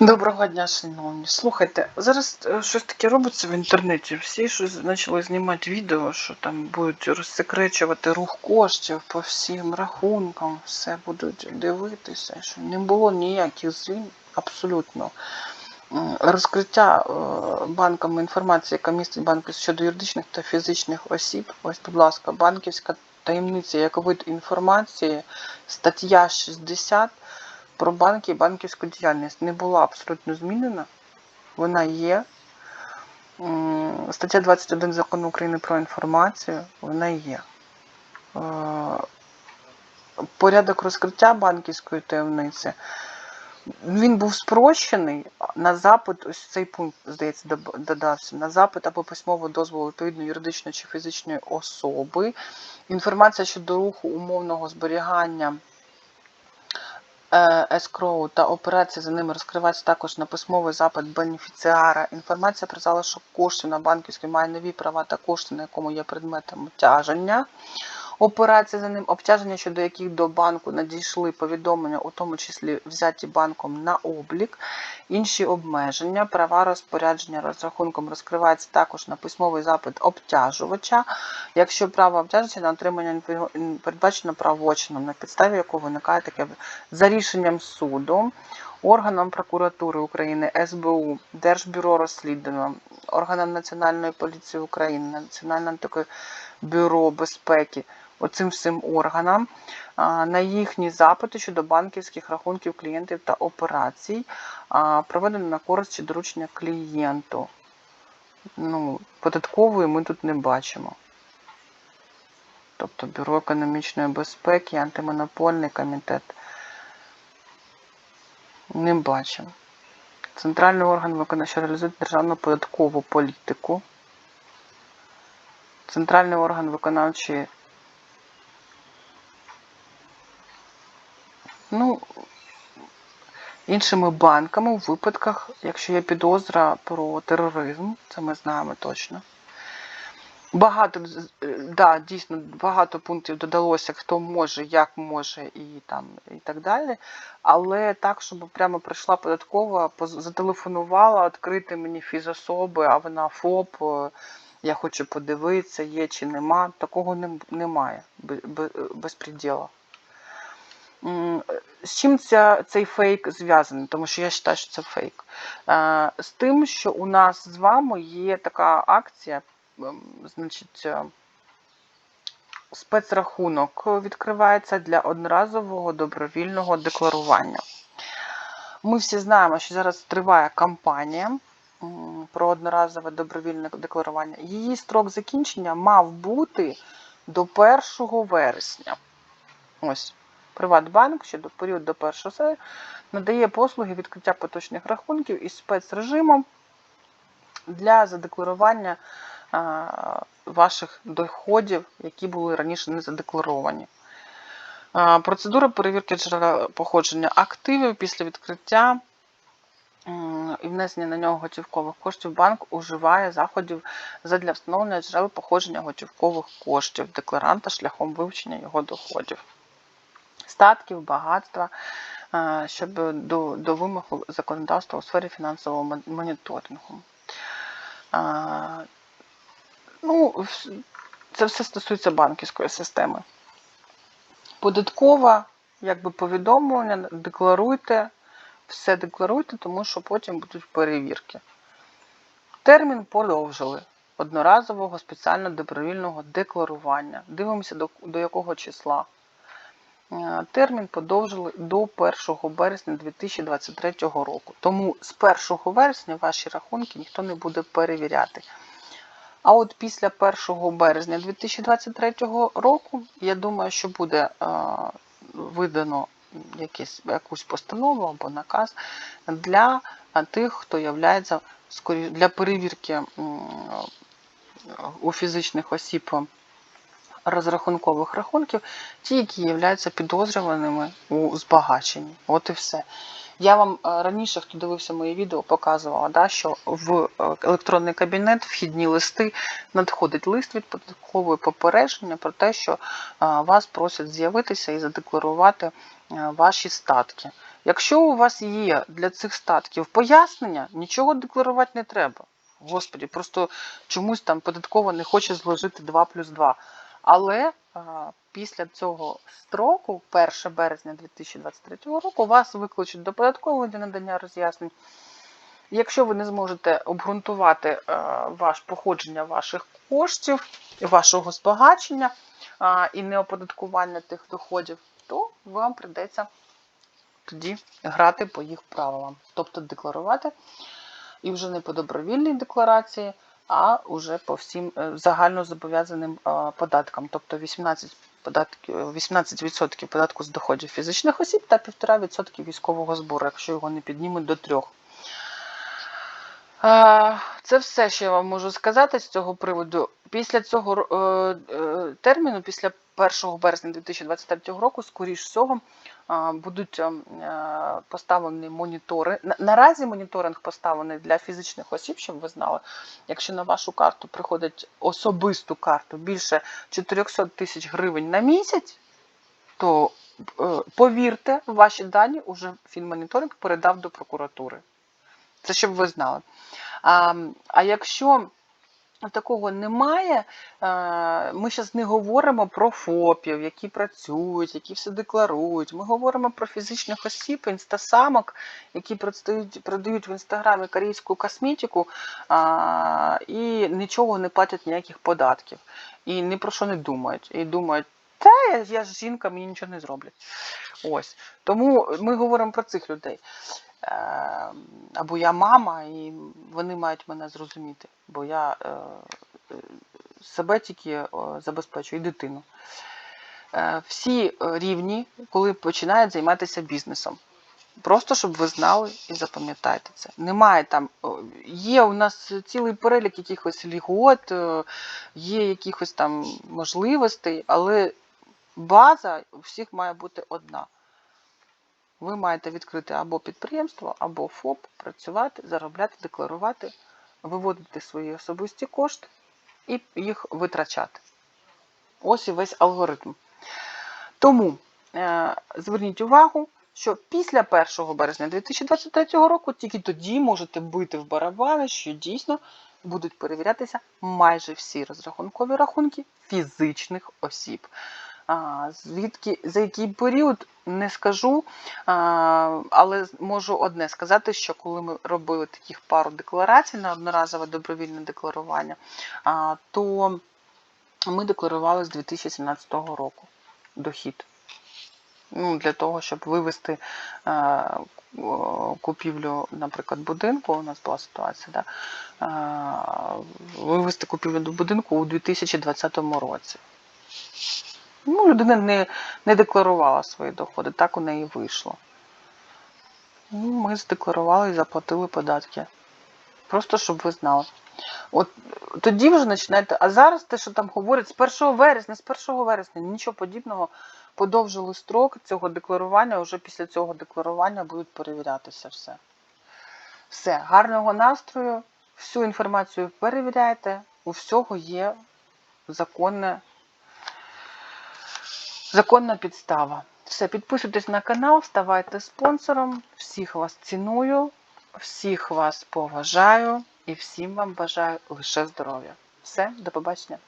Доброго дня, шановні. Слухайте, зараз е, щось таке робиться в інтернеті. Всі щось почали знімати відео, що там будуть розсекречувати рух коштів по всім рахункам, все будуть дивитися, що не було ніяких змін абсолютно. Розкриття е, банками інформації, яка містить банки щодо юридичних та фізичних осіб. Ось, будь ласка, банківська таємниця як вид інформації, стаття 60 про банки і банківську діяльність не була абсолютно змінена. Вона є. Стаття 21 закону України про інформацію, вона є. Е, Порядок розкриття банківської таємниці. Він був спрощений на запит, ось цей пункт, здається, додався, на запит або письмового дозволу відповідної юридичної чи фізичної особи. Інформація щодо руху умовного зберігання е, escrow та операції за ними розкривається також на письмовий запит бенефіціара. Інформація про залишок коштів на банківській має нові права та кошти, на якому є предметом обтяження. Операції за ним, обтяження, щодо яких до банку надійшли повідомлення, у тому числі взяті банком на облік. Інші обмеження, права розпорядження розрахунком розкривається також на письмовий запит обтяжувача, якщо право обтяжувача на отримання передбачено правочином, на підставі якого виникає таке за рішенням суду, органам прокуратури України, СБУ, Держбюро розслідувань, органам Національної поліції України, Національне антибюро безпеки, оцим всім органам на їхні запити щодо банківських рахунків клієнтів та операцій, проведено на користь чи доручення клієнту. Ну, податкової ми тут не бачимо. Тобто Бюро економічної безпеки, антимонопольний комітет. Не бачимо. Центральний орган виконання, що реалізує державну податкову політику. Центральний орган виконавчої. Ну, іншими банками у випадках, якщо є підозра про тероризм, це ми знаємо точно. Багато, е, да, дійсно, багато пунктів додалося, хто може, як може і там і так далі. Але так, щоб прямо прийшла податкова, зателефонувала, відкрити мені фізособи, а вона ФОП, е, я хочу подивитися, є чи нема. Такого не, немає. Бе- бе- Безпреділа. М, З чим ця, цей фейк зв'язаний? Тому що я вважаю, що це фейк. Е, З тим, що у нас з вами є така акція, ем, значить, е, спецрахунок відкривається для одноразового добровільного декларування. Ми всі знаємо, що зараз триває кампанія про одноразове добровільне декларування. Її строк закінчення мав бути до 1 вересня. Ось. Приватбанк ще до період до 1 серпня надає послуги відкриття поточних рахунків із спецрежимом для задекларування ваших доходів, які були раніше не задекларовані. Процедура перевірки джерела походження активів після відкриття і внесення на нього готівкових коштів банк уживає заходів задля встановлення джерел походження готівкових коштів декларанта шляхом вивчення його доходів, статків, багатства, е, щоб до, до вимогу законодавства у сфері фінансового моніторингу. Ну, це все стосується банківської системи. Податкова, якби повідомлення, декларуйте, все декларуйте, тому що потім будуть перевірки. Термін подовжили одноразового спеціально добровільного декларування. Дивимося, до, до якого числа. Е, Термін подовжили до 1 березня 2023 року. Тому з 1 вересня ваші рахунки ніхто не буде перевіряти. А от після 1 березня 2023 року, я думаю, що буде е, видано якесь, якусь постанову або наказ для е, тих, хто являється для перевірки у фізичних осіб розрахункових рахунків, ті, які являються підозрюваними у збагаченні. От і все. Я вам е, раніше, хто дивився мої відео, показувала, да, що в е, електронний кабінет вхідні листи надходить лист від податкової попередження про те, що е, вас просять з'явитися і задекларувати ваші статки. Якщо у вас є для цих статків пояснення, нічого декларувати не треба. Господі, просто чомусь там податково не хоче зложити 2 плюс 2. Але після цього строку, 1 березня 2023 року, вас викличуть до податкової для надання роз'яснень. Якщо ви не зможете обґрунтувати е, ваш походження ваших коштів, вашого збагачення і неоподаткування тих доходів, то вам прийдеться тоді грати по їх правилам, тобто декларувати і вже не по добровільній декларації, а вже по всім е, загально зобов'язаним податкам, тобто 18 податків, 18% податку з доходів фізичних осіб та 1,5% військового збору, якщо його не піднімуть до 3%. Е, Це все, що я вам можу сказати з цього приводу. Після цього е, е, терміну, після 1 березня 2023 року, скоріш всього, будуть ем, е, поставлені монітори. Наразі моніторинг поставлений для фізичних осіб, щоб ви знали. Якщо на вашу карту приходить особисту карту більше 400 тисяч гривень на місяць, то е, повірте, ваші дані уже фінмоніторинг передав до прокуратури. Це щоб ви знали. А, а якщо такого немає, е, ми зараз не говоримо про ФОПів, які працюють, які все декларують. Ми говоримо про фізичних осіб, інстасамок, які продають, в інстаграмі корейську косметику і нічого не платять ніяких податків. І ні про що не думають. І думають, та я, я ж жінка, мені нічого не зроблять. Ось. Тому ми говоримо про цих людей. Е, Або я мама, і вони мають мене зрозуміти, бо я е, е, себе тільки е, забезпечую і дитину. Всі рівні, коли починають займатися бізнесом. Просто щоб ви знали і запам'ятайте це. Немає там, є у нас цілий перелік якихось льгот, є якихось там можливостей, але база у всіх має бути одна. Ви маєте відкрити або підприємство, або ФОП, працювати, заробляти, декларувати, виводити свої особисті кошти і їх витрачати. Ось і весь алгоритм. Тому е, зверніть увагу, що після 1 березня 2023 року тільки тоді можете бити в барабани, що дійсно будуть перевірятися майже всі розрахункові рахунки фізичних осіб. Звідки за який період не скажу, але можу одне сказати, що коли ми робили таких пару декларацій на одноразове добровільне декларування, то ми декларували з 2017 року дохід. Ну, для того, щоб вивести е, купівлю, наприклад, будинку, у нас була ситуація, да, е, вивести купівлю до будинку у 2020 році. Ну, людина не, не декларувала свої доходи, так у неї вийшло. Ну, ми здекларували і заплатили податки. Просто щоб ви знали. От тоді вже починаєте. А зараз те, що там говорять, з 1 вересня, з 1 вересня, нічого подібного. Подовжили строк цього декларування, вже після цього декларування будуть перевірятися все. Все, гарного настрою, всю інформацію перевіряйте, у всього є законне, законна підстава. Все, підписуйтесь на канал, ставайте спонсором. Всіх вас ціную, всіх вас поважаю і всім вам бажаю лише здоров'я. Все, до побачення.